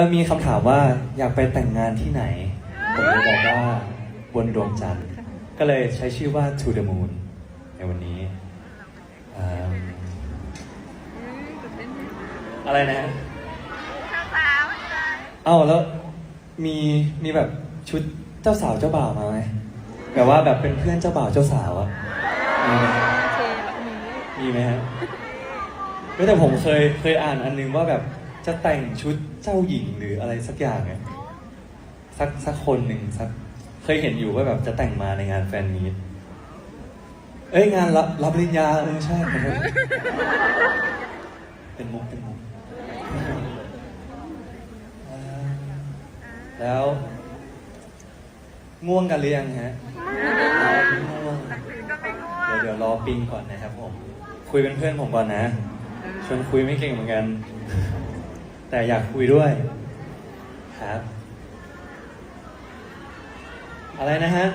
อมีคำถามว่าอยากไปแต่งงานที่ไหน ผมเลยบอกว่าบนดวงจันทร์ ก็เลยใช้ชื่อว่า To the Moon ในวันนี้อืมอะไรนะเอ้าแล้วมีมีแบบชุดเจ้าสาวเจ้าบ่าวมาไหมแบบว่าแบบเป็นเพื่อนเจ้าบ่าวเจ้าสาวอะมีไหมมีไหมฮะไม่แต่ผมเคยเคยอ่านอันนึงว่าแบบ จะแต่งชุดเจ้าหญิงหรืออะไรสักอย่างเนี่ยสักสักคนหนึ่งสักเคยเห็นอยู่ว่าแบบจะแต่งมาในงานแฟนมีตเอ้ยงานรับรับปริญญาเออใช่ขอโทษเป็นมุกเป็นมุกแล้วง่วงกันหรือยังฮะง่วงเดี๋ยวเดี๋ยวรอปิงก่อนนะครับผม คุยเป็นเพื่อนผมก่อนนะ ชวนคุยไม่เก่งเหมือนกัน แต่อยากคุยด้วยครับ อะไรนะฮะ